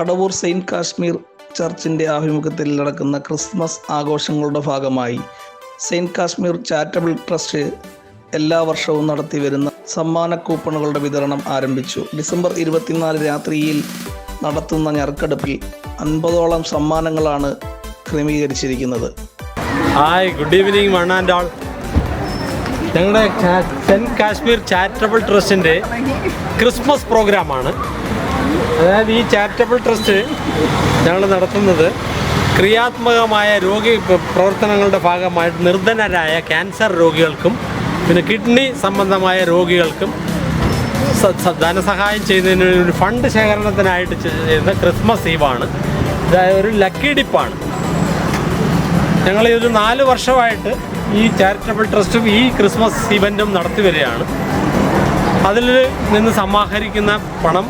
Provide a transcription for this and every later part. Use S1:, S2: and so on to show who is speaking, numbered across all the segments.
S1: Kadavoor Saint Kashmir ചർച്ചിന്റെ ആഭിമുഖ്യത്തിൽ നടക്കുന്ന Christmas ആഘോഷങ്ങളുടെ ഭാഗമായി സെയിന്റ് കാശ്മീർ ചാരിറ്റബിൾ ട്രസ്റ്റ് എല്ലാ വർഷവും നടത്തി വരുന്ന സമ്മാന കൂപ്പണുകളുടെ വിതരണം ആരംഭിച്ചു. ഡിസംബർ ഇരുപത്തിനാല് രാത്രിയിൽ നടത്തുന്ന ഞറുക്കെടുപ്പിൽ അൻപതോളം സമ്മാനങ്ങളാണ് ക്രമീകരിച്ചിരിക്കുന്നത്.
S2: Hi good evening one and ഞങ്ങളുടെ സെന്റ് കാശ്മീർ ചാരിറ്റബിൾ ട്രസ്റ്റിന്റെ ക്രിസ്മസ് പ്രോഗ്രാമാണ്. അതായത് ഈ ചാരിറ്റബിൾ ട്രസ്റ്റ് ഞങ്ങൾ നടത്തുന്നത് ക്രിയാത്മകമായ രോഗി പ്രവർത്തനങ്ങളുടെ ഭാഗമായിട്ട് നിർധനരായ ക്യാൻസർ രോഗികൾക്കും പിന്നെ കിഡ്നി സംബന്ധമായ രോഗികൾക്കും ധനസഹായം ചെയ്യുന്നതിന് ഒരു ഫണ്ട് ശേഖരണത്തിനായിട്ട് ചെയ്യുന്ന ക്രിസ്മസ് ഈവാണ് അതായത് ഒരു ലക്കി ഡിപ്പാണ് ഞങ്ങൾ ഈ ഒരു നാല് വർഷമായിട്ട് ഈ ചാരിറ്റബിൾ ട്രസ്റ്റും ഈ ക്രിസ്മസ് ഇവന്റും നടത്തി വരികയാണ്. അതിൽ നിന്ന് സമാഹരിക്കുന്ന പണം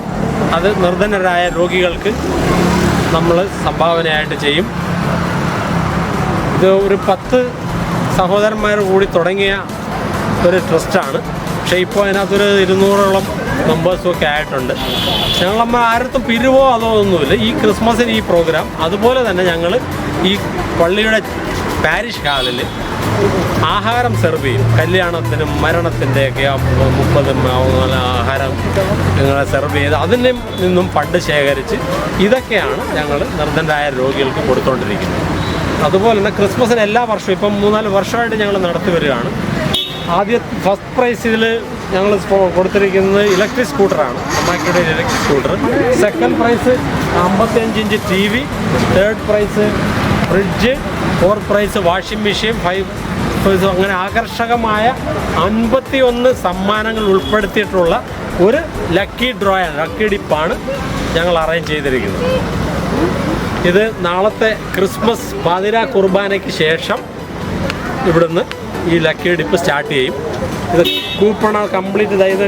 S2: അത് നിർധനരായ രോഗികൾക്ക് നമ്മൾ സംഭാവനയായിട്ട് ചെയ്യും. ഇത് ഒരു പത്ത് സഹോദരന്മാർ കൂടി തുടങ്ങിയ ഒരു ട്രസ്റ്റാണ്. പക്ഷേ ഇപ്പോൾ അതിനകത്തൊരു ഇരുന്നൂറോളം മെമ്പേഴ്സും ഒക്കെ ആയിട്ടുണ്ട്. ഞങ്ങൾ നമ്മൾ ആരത്തും പിരിവോ അതോ ഒന്നുമില്ല. ഈ ക്രിസ്മസിന് ഈ പ്രോഗ്രാം അതുപോലെ തന്നെ ഞങ്ങൾ ഈ പള്ളിയുടെ പാരിഷ് ഹാളിൽ ആഹാരം സെർവ് ചെയ്യും. കല്യാണത്തിനും മരണത്തിന്റെയൊക്കെ മുപ്പത് ആഹാരം ഞങ്ങളെ സെർവ് ചെയ്ത് അതിൽ നിന്നും ഫണ്ട് ശേഖരിച്ച് ഇതൊക്കെയാണ് ഞങ്ങൾ നിർദ്ധനരായ രോഗികൾക്ക് കൊടുത്തുകൊണ്ടിരിക്കുന്നത് അതുപോലെ തന്നെ ക്രിസ്മസിന് എല്ലാ വർഷവും ഇപ്പം മൂന്നാൽ വർഷമായിട്ട് ഞങ്ങൾ നടത്തി വരികയാണ്. ആദ്യ ഫസ്റ്റ് പ്രൈസ് ഇതിൽ ഞങ്ങൾ കൊടുത്തിരിക്കുന്നത് ഇലക്ട്രിക് സ്കൂട്ടറാണ്. അമ്മാക്കിയുടെ electric scooter. Second prize അമ്പത്തിയഞ്ച് inch T V. Third prize fridge four prize washing machine five prize അങ്ങനെ ആകർഷകമായ അൻപത്തി ഒന്ന് സമ്മാനങ്ങൾ ഉൾപ്പെടുത്തിയിട്ടുള്ള ഒരു ലക്കി ഡ്രോയാണ് ലക്കി ഡിപ്പാണ് ഞങ്ങൾ അറേഞ്ച് ചെയ്തിരിക്കുന്നത്. ഇത് നാളത്തെ ക്രിസ്മസ് പാതിര കുർബാനയ്ക്ക് ശേഷം ഇവിടുന്ന് ഈ ലക്കി ഡിപ്പ് സ്റ്റാർട്ട് ചെയ്യും. ഇത് കൂപ്പണ കംപ്ലീറ്റ് അതായത്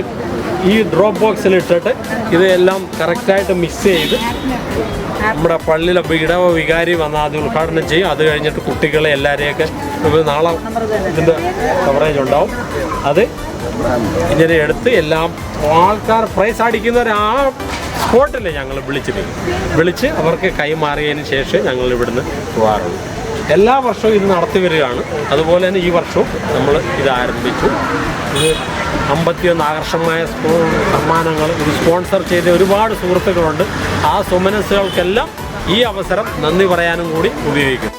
S2: ഈ ഡ്രോപ്പ് ബോക്സിൽ ഇട്ടിട്ട് ഇതെല്ലാം കറക്റ്റായിട്ട് മിക്സ് ചെയ്ത് നമ്മുടെ പള്ളിയിലെ ഇടവ വികാരി വന്ന് ആദ്യം ഉദ്ഘാടനം ചെയ്യും. അത് കഴിഞ്ഞിട്ട് കുട്ടികളെ എല്ലാവരെയൊക്കെ നാളെ ഇതിന്റെ കവറേജ് ഉണ്ടാവും. അത് ഇങ്ങനെ എടുത്ത് എല്ലാം ആൾക്കാർ പ്രൈസ് അടിക്കുന്നവർ ആ സ്പോട്ടിൽ ഞങ്ങൾ വിളിച്ചിട്ട് വിളിച്ച് അവർക്ക് കൈമാറിയതിന് ശേഷം ഞങ്ങൾ ഇവിടുന്ന് പോകാറുള്ളൂ എല്ലാ വർഷവും ഇത് നടത്തി വരികയാണ്. അതുപോലെ തന്നെ ഈ വർഷവും നമ്മൾ ഇത് ആരംഭിച്ചു. ഇത് അമ്പത്തിയൊന്ന് ആകർഷമായ സമ്മാനങ്ങൾ ഇത് സ്പോൺസർ ചെയ്ത ഒരുപാട് സുഹൃത്തുക്കളുണ്ട്. ആ സുമനസ്സുകൾക്കെല്ലാം ഈ അവസരം നന്ദി പറയാനും കൂടി ഉപയോഗിക്കും